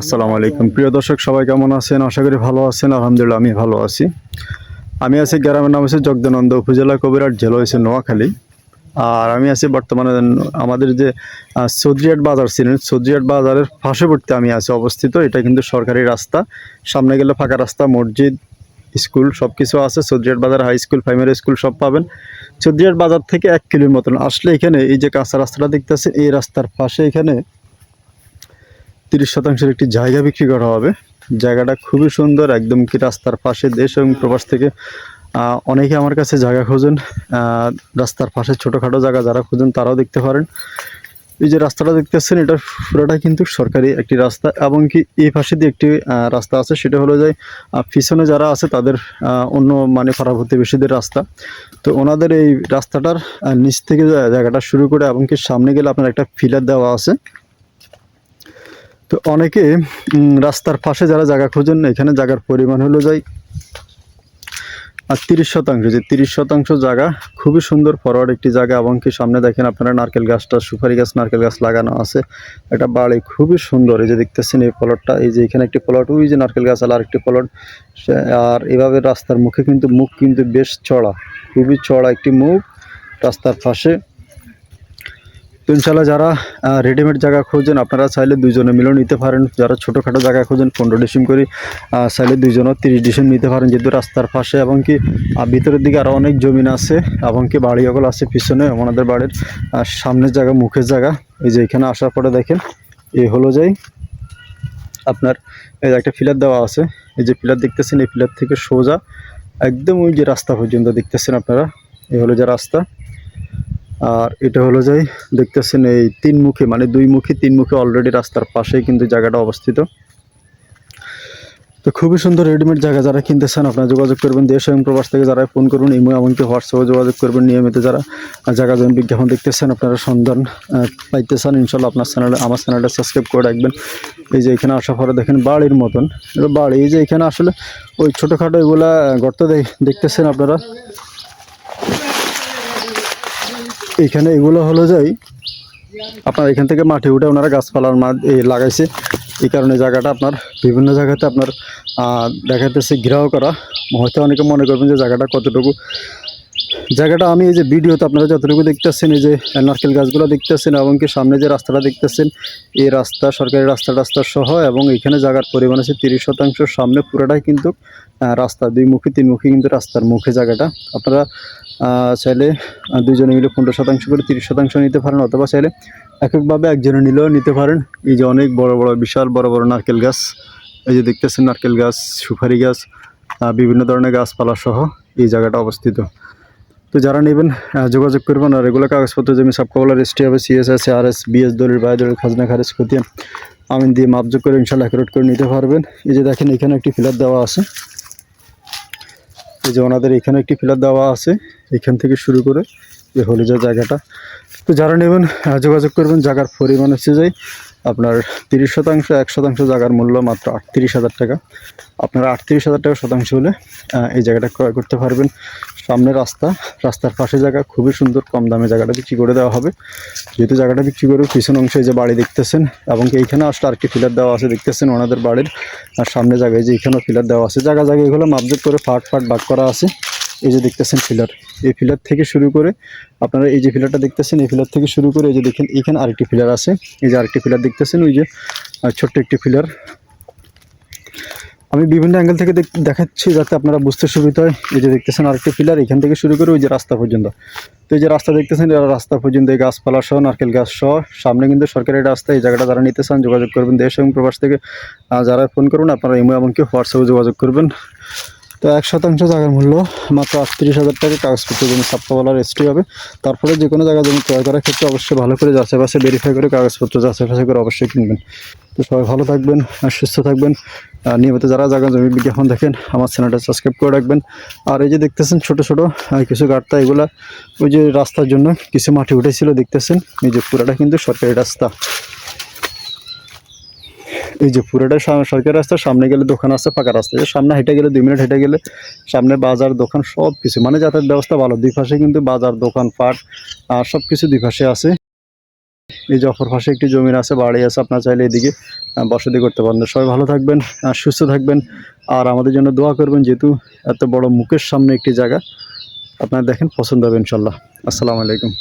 আসসালামু আলাইকুম। প্রিয় দর্শক সবাই কেমন আছেন? আশা করি ভালো আছেন। আলহামদুলিল্লাহ আমি ভালো আছি। আমি আছি গ্রামের নাম হচ্ছে জগদানন্দ উপজেলা কবিরাট জেলা হয়েছে নোয়াখালী। আর আমি আছি বর্তমানে আমাদের যে আহ, বাজার ছিলেন সদরিয়াট বাজারের পার্শ্ববর্তী আমি আছি অবস্থিত। এটা কিন্তু সরকারি রাস্তা। সামনে গেলে ফাঁকা রাস্তা মসজিদ স্কুল সব কিছু আছে। সদরিয়াট বাজার হাই স্কুল প্রাইমারি স্কুল সব পাবেন। সদরিয়াট বাজার থেকে এক কিলোর মতন আসলে এখানে এই যে কাঁচা রাস্তাটা দেখতেছে এই রাস্তার পাশে এখানে তিরিশ শতাংশের একটি জায়গা বিক্রি করা হবে। জায়গাটা খুবই সুন্দর, একদম কি রাস্তার পাশে দেশ এবং প্রবাস থেকে অনেকে আমার কাছে জায়গা খোঁজেন রাস্তার পাশে ছোটোখাটো জায়গা যারা খোঁজেন তারাও দেখতে পারেন। এই যে রাস্তাটা দেখতেছেন, এটা পুরোটা কিন্তু সরকারি একটি রাস্তা এবং কি এই পাশে দিয়ে একটি রাস্তা আছে, সেটা হলো যে পিছনে যারা আছে তাদের অন্য মানে পাড়া প্রতিবেশীদের রাস্তা। তো ওনাদের এই রাস্তাটার নিচ থেকে জায়গাটা শুরু করে এবং কি সামনে গেলে আপনার একটা ফিলার দেওয়া আছে। তো অনেকে রাস্তার পাশে যারা জায়গা খোঁজেন না, এখানে জায়গার পরিমাণ হলো যায় আর তিরিশ শতাংশ, যে তিরিশ শতাংশ জায়গা খুবই সুন্দর ফরওয়ার্ড একটি জায়গা এবং কি সামনে দেখেন আপনারা নারকেল গাছটা, সুপারি গাছ, নারকেল গাছ লাগানো আছে। একটা বাড়ি খুবই সুন্দর, এই যে দেখতেছেন এই প্লটটা এই যে এখানে একটি প্লট ওই যে নারকেল গাছ আর আরেকটি প্লট আর এভাবে রাস্তার মুখে কিন্তু মুখ কিন্তু বেশ চড়া, খুবই চড়া একটি মুখ, রাস্তার পাশে। ইনশাল্লাহ যারা রেডিমেড জায়গা খোঁজেন আপনারা চাইলে দুইজনে মিলেও নিতে পারেন। যারা ছোটোখাটো জায়গা খোঁজেন পনেরো ডিসিম করে চাইলে দুইজনও তিরিশ ডিসিম নিতে পারেন, যেহেতু রাস্তার পাশে। এবং কি ভিতরের দিকে আরও অনেক জমিন আছে, এবং কি বাড়ি সকল আছে পিছনে ওনাদের বাড়ির সামনের জায়গা, মুখের জায়গা। এই যে এখানে আসার পরে দেখেন, এই হলো যাই আপনার, এই একটা ফিলার দেওয়া আছে। এই যে ফিলার দেখতেছেন, এই ফিলার থেকে সোজা, একদম ওই যে রাস্তা পর্যন্ত দেখতেছেন আপনারা। এই হলো যে রাস্তা। আর এটা হলো যাই দেখতেছেন এই তিন মুখে মানে দুই মুখে, তিন মুখে অলরেডি রাস্তার পাশেই কিন্তু জায়গাটা অবস্থিত। তো খুবই সুন্দর রেডিমেড জায়গা যারা কিনতে চান আপনারা যোগাযোগ করবেন, দেশ এবং প্রবাস থেকে যারা ফোন করবেন ইমো এমনকি হোয়াটসঅ্যাপে যোগাযোগ করবেন, নিয়মিত যারা জায়গা জমি বিজ্ঞাপন দেখতেছেন, আপনারা সন্ধান পাইতে চান ইনশাল্লাহ আপনার চ্যানেলে আমার চ্যানেলটা সাবস্ক্রাইব করে রাখবেন। এই যে এখানে আসার পরে দেখেন বাড়ির মতন বাড়ি, এই যে এখানে আসলে ওই ছোটোখাটো এগুলা গর্ত দেখ- দেখতেছেন আপনারা? এখানে এগুলো হলো যাই আপনার এখান থেকে মাটি উঠে ওনারা গাছপালার মা লাগাইছে। এই কারণে জায়গাটা আপনার বিভিন্ন জায়গাতে আপনার আহ, দেখা যাচ্ছে ঘেরাও করা। হয়তো অনেকে মনে করবেন যে জায়গাটা কতটুকু। জায়গাটা আমি এই যে ভিডিওতে আপনারা যতটুকু দেখতেছেন এই যে নারকেল গাছগুলো দেখতেছেন এবং কি সামনে যে রাস্তাটা দেখতেছেন এই রাস্তা সরকারি রাস্তা রাস্তা সহ এবং এখানে জায়গার পরিমাণ আছে তিরিশ শতাংশ। সামনে পুরোটাই কিন্তু রাস্তা দুই মুখী তিন মুখী কিন্তু রাস্তার মুখে জায়গাটা। আপনারা চাইলে দুজনে মিলে পনেরো শতাংশ করে তিরিশ শতাংশ নিতে পারেন, অথবা চাইলে এককভাবে একজনে নিলেও নিতে পারেন। এই যে অনেক বড় বড় বিশাল বড় বড় নারকেল গাছ, এই যে দেখতেছেন নারকেল গাছ, সুপারি গাছ বিভিন্ন ধরনের গাছপালা সহ এই জায়গাটা অবস্থিত। তো যারা নেবেন যোগাযোগ করবেন আর এগুলো কাগজপত্র জমি সাবকাবলার এসটি হবে সিএসএস আর এস বিএস দলিল বায়ু দলিল খাজনা, খারেজ, খতিয়ান, আমিন দিয়ে মাপযোগ করে ইনশাল্লাহ অ্যাকুরেট করে নিতে পারবেন। এই যে দেখেন, এখানে একটি ফিলার দেওয়া আছে। এই যে ওনাদের এখানে একটি ফিলার দেওয়া আছে এখান থেকে শুরু করে যে জায়গাটা। তো যারা নেবেন যোগাযোগ করবেন, জায়গার পরিমাণ হচ্ছে যে আপনার তিরিশ শতাংশ, এক শতাংশ জায়গার মূল্য মাত্র আটত্রিশ হাজার টাকা। আপনারা আটত্রিশ হাজার টাকা শতাংশ হলে এই জায়গাটা ক্রয় করতে পারবেন। সামনে রাস্তা, রাস্তার পাশে জায়গা, খুবই সুন্দর, কম দামে জায়গাটা বিক্রি করে দেওয়া হবে। যেহেতু জায়গাটা বিক্রি করে পিছন অংশে যে বাড়ি দেখতেছেন, এবং কি এইখানে আসলে আরেকটি ফিলার দেওয়া আছে, দেখতেছেন ওনাদের বাড়ির। আর সামনে জায়গায় যে এখানেও ফিলার দেওয়া আছে, জায়গা জায়গায় এগুলো মাপজোট করে ফাট ফাট ভাগ করা আছে। এই যে দেখতেছেন ফিলার এই ফিলার থেকে শুরু করে আপনারা এই যে ফিলারটা দেখতেছেন, এই ফিলার থেকে শুরু করে এই যে দেখেন, এখানে আরেকটি ফিলার আছে। এই যে আরেকটি ফিলার দেখতেছেন, ওই যে ছোট্ট একটি ফিলার আমি বিভিন্ন অ্যাঙ্গেল থেকে দেখ- দেখাচ্ছি যাতে আপনারা বুঝতে সুবিধা হয়। এই যে দেখতেছেন আরেকটি ফিলার এখান থেকে শুরু করে ওই যে রাস্তা পর্যন্ত। তো এই যে রাস্তা দেখতেছেন এই রাস্তা পর্যন্ত এই গাছপালা সহ, নারকেল গাছ সহ। সামনে কিন্তু সরকারি রাস্তা, এই জায়গাটা যারা নিতে চান যোগাযোগ করবেন দেশ এবং প্রবাস থেকে। যারা ফোন করুন আপনারা এমন এমনকি হোয়াটসঅ্যাপে যোগাযোগ করবেন। তো এক শতাংশ জায়গার মূল্য মাত্র আটত্রিশ হাজার টাকা কাগজপত্র জমি ছাপ্পাওয়ালার রেজিস্ট্রি হবে। তারপরে যে কোনো জায়গা জমি ক্রয় করার ক্ষেত্রে অবশ্যই ভালো করে যাচাই ভেরিফাই করে কাগজপত্র যাচাই করে অবশ্যই কিনবেন। তো সবাই ভালো থাকবেন, আর সুস্থ থাকবেন। আর নিয়মিত যারা জায়গা জমি বিজ্ঞাপন দেখেন, আমার চ্যানেলটা সাবস্ক্রাইব করে রাখবেন। আর এই যে দেখতেছেন ছোট ছোট কিছু গাড়তা এগুলা ওই যে রাস্তার জন্য কিছু মাটি উঠেছিল, দেখতেছেন? এই যে পুরাটা কিন্তু সরকারি রাস্তা। এই যে পুরোটা সরকারি রাস্তার সামনে গেলে দোকান আছে, ফাঁকা রাস্তা। সামনে হেঁটে গেলে, দুই মিনিট হেঁটে গেলে সামনে বাজার, দোকান, সব কিছু। মানে যাতায়াত ব্যবস্থা ভালো। দুই পাশে কিন্তু বাজার, দোকান পাট আর সব কিছু দুই পাশে আছে। এই যে অপর পাশে একটি জমির আছে, বাড়ি আছে, আপনার চাইলে এদিকে বসতি করতে পারেন। সবাই ভালো থাকবেন সুস্থ থাকবেন, আর আমাদের জন্য দোয়া করবেন, যেহেতু এত বড় মুখের সামনে একটি জায়গা, আপনারা দেখেন, পছন্দ হবে, ইনশাল্লাহ। আসসালামু আলাইকুম।